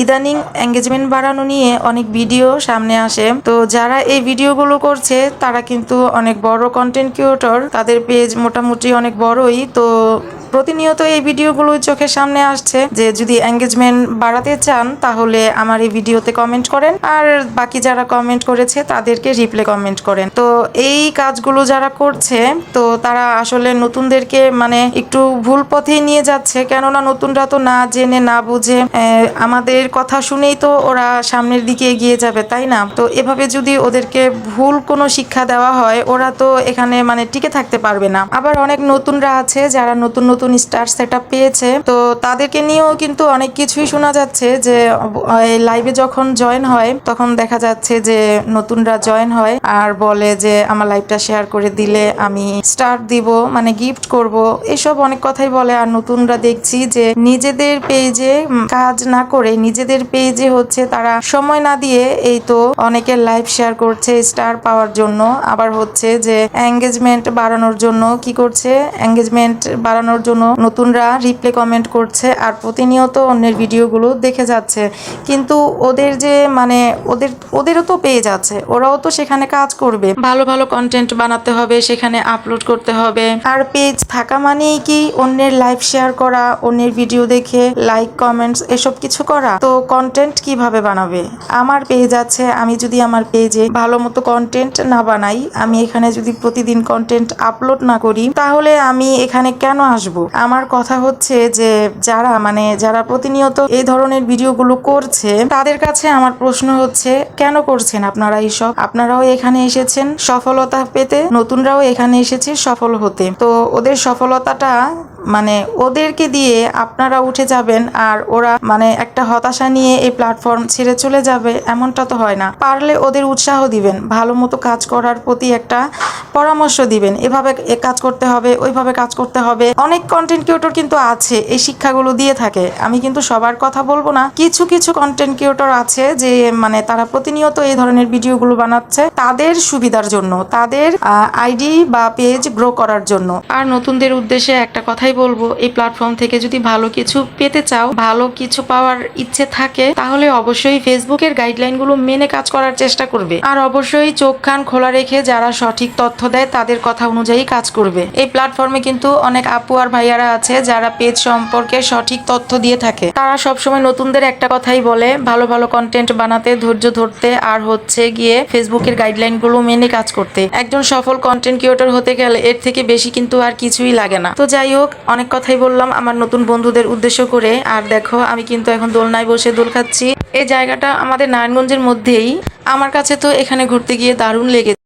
ইদানিং এঙ্গেজমেন্ট বাড়ানো নিয়ে অনেক ভিডিও সামনে আসে। তো যারা এই ভিডিওগুলো করছে, তারা কিন্তু অনেক বড় কন্টেন্ট ক্রিয়েটর তাদের পেজ মোটামুটি অনেক বড়ই। তো প্রতিনিয়ত এই ভিডিওগুলো চোখের সামনে আসছে যে যদি এঙ্গেজমেন্ট বাড়াতে চান, তাহলে আমার এই ভিডিওতে কমেন্ট করেন। আর বাকি যারা কমেন্ট করেছে, তাদেরকে রিপ্লে কমেন্ট করেন। তো এই কাজগুলো যারা করছে, তো তারা আসলে নতুনদেরকে মানে একটু ভুল পথেই নিয়ে যাচ্ছে। কেননা নতুনরা তো না জেনে, না বুঝে আমাদের কথা শুনেই তো ওরা সামনের দিকে এগিয়ে যাবে, তাই না? তো এভাবে যদি ওদেরকে ভুল কোনো শিক্ষা দেওয়া হয়, ওরা তো এখানে মানে টিকে থাকতে পারবে না। আবার অনেক নতুনরা আছে, যারা নতুন নতুন স্টার সেট পেয়েছে। তো তাদেরকে নিয়েও কিন্তু অনেক কিছুই শোনা যাচ্ছে যে লাইভে যখন জয়েন হয়, তখন দেখা যাচ্ছে যে নতুনরা জয়েন হয় আর বলে যে, আমার লাইভটা শেয়ার করে দিলে আমি স্টার দিব মানে গিফট করব। এসব অনেক কথাই বলে আর নতুনরা দেখছি যে, নিজেদের পেজে কাজ না করে, নিজেদের পেজে হচ্ছে তারা সময় না দিয়ে এই তো অনেকের লাইভ শেয়ার করছে স্টার পাওয়ার জন্য। আবার হচ্ছে যে এঙ্গেজমেন্ট বাড়ানোর জন্য কি করছে? এঙ্গেজমেন্ট বাড়ানোর জন্য নতুনরা রিপ্লে কমেন্ট করছে আর প্রতিনিয়ত অন্যের ভিডিওগুলো দেখে যাচ্ছে। কিন্তু ওদের যে মানে ওদের, ওদেরও তো পেয়ে যাচ্ছে, ওরাও তো সেখানে কাজ করবে। ভালো ভালো কন্টেন্ট বানাতে হবে, সেখানে আপলোড করতে হবে। আর পেজ থাকা মানেই কি অন্যের লাইভ শেয়ার করা, অন্যের ভিডিও দেখে লাইক কমেন্টস এসব কিছু করা? তো কন্টেন্ট কীভাবে বানাবে? আমার পেজ আছে, আমি যদি আমার পেজে ভালো মতো কন্টেন্ট না বানাই, আমি এখানে যদি প্রতিদিন কন্টেন্ট আপলোড না করি, তাহলে আমি এখানে কেন আসব? আমার কথা হচ্ছে যে যারা মানে যারা প্রতিনিয়ত এই ধরনের ভিডিওগুলো করছে, তাদের কাছে আমার প্রশ্ন হচ্ছে, কেন করছেন আপনারা এইসব? আপনারাও এখানে এসেছেন সফলতা পেতে, নতুনরাও এখানে এসেছে সফল হতে। তো ওদের সফলতাটা মানে ওদেরকে দিয়ে আপনারা উঠে যাবেন আর ওরা মানে একটা হতাশা নিয়ে এই প্ল্যাটফর্ম ছেড়ে চলে যাবে, এমনটা তো হয় না। পারলে ওদের উৎসাহ দিবেন, ভালো মতো কাজ করার প্রতি একটা পরামর্শ দিবেন। এভাবে কাজ করতে হবে, ওইভাবে কাজ করতে হবে। অনেক কন্টেন্ট ক্রিয়েটর কিন্তু আছে, এই শিক্ষাগুলো দিয়ে থাকে। আমি কিন্তু সবার কথা বলব না। কিছু কিছু কন্টেন্ট ক্রিয়েটর আছে যে মানে তারা প্রতিনিয়ত এই ধরনের ভিডিওগুলো বানাচ্ছে তাদের সুবিধার জন্য, তাদের আইডি বা পেজ গ্রো করার জন্য। আর নতুনদের উদ্দেশ্যে একটা কথাই বলব, এই প্ল্যাটফর্ম থেকে যদি ভালো কিছু পেতে চাও, ভালো কিছু পাওয়ার ইচ্ছে থাকে, তাহলে অবশ্যই ফেসবুকের গাইডলাইনগুলো মেনে কাজ করার চেষ্টা করবে। আর অবশ্যই চোখ কান খোলা রেখে যারা সঠিক তথ্য দেয়, তাদের কথা অনুযায়ী কাজ করবে। এই প্ল্যাটফর্মে কিন্তু অনেক আপু আর ভাইয়ারা আছে, যারা পেজ সম্পর্কে সঠিক তথ্য দিয়ে থাকে। তারা সবসময় নতুনদের একটা কথাই বলে, ভালো ভালো কন্টেন্ট বানাতে, ধৈর্য ধরতে, আর হচ্ছে গিয়ে ফেসবুকের গাইডলাইনগুলো মেনে কাজ করতে। একজন সফল কন্টেন্ট ক্রিয়েটর হতে গেলে এর থেকে বেশি কিন্তু আর কিছুই লাগে না। তো যাই হোক অনেক কথাই বললাম আমার নতুন বন্ধুদের উদ্দেশ্য করে। আর দেখো, আমি কিন্তু এখন দোলনায় বসে দোল খাচ্ছি। এই জায়গাটা আমাদের নারায়ণগঞ্জের মধ্যেই। আমার কাছে তো এখানে ঘুরতে গিয়ে দারুণ লেগেছে।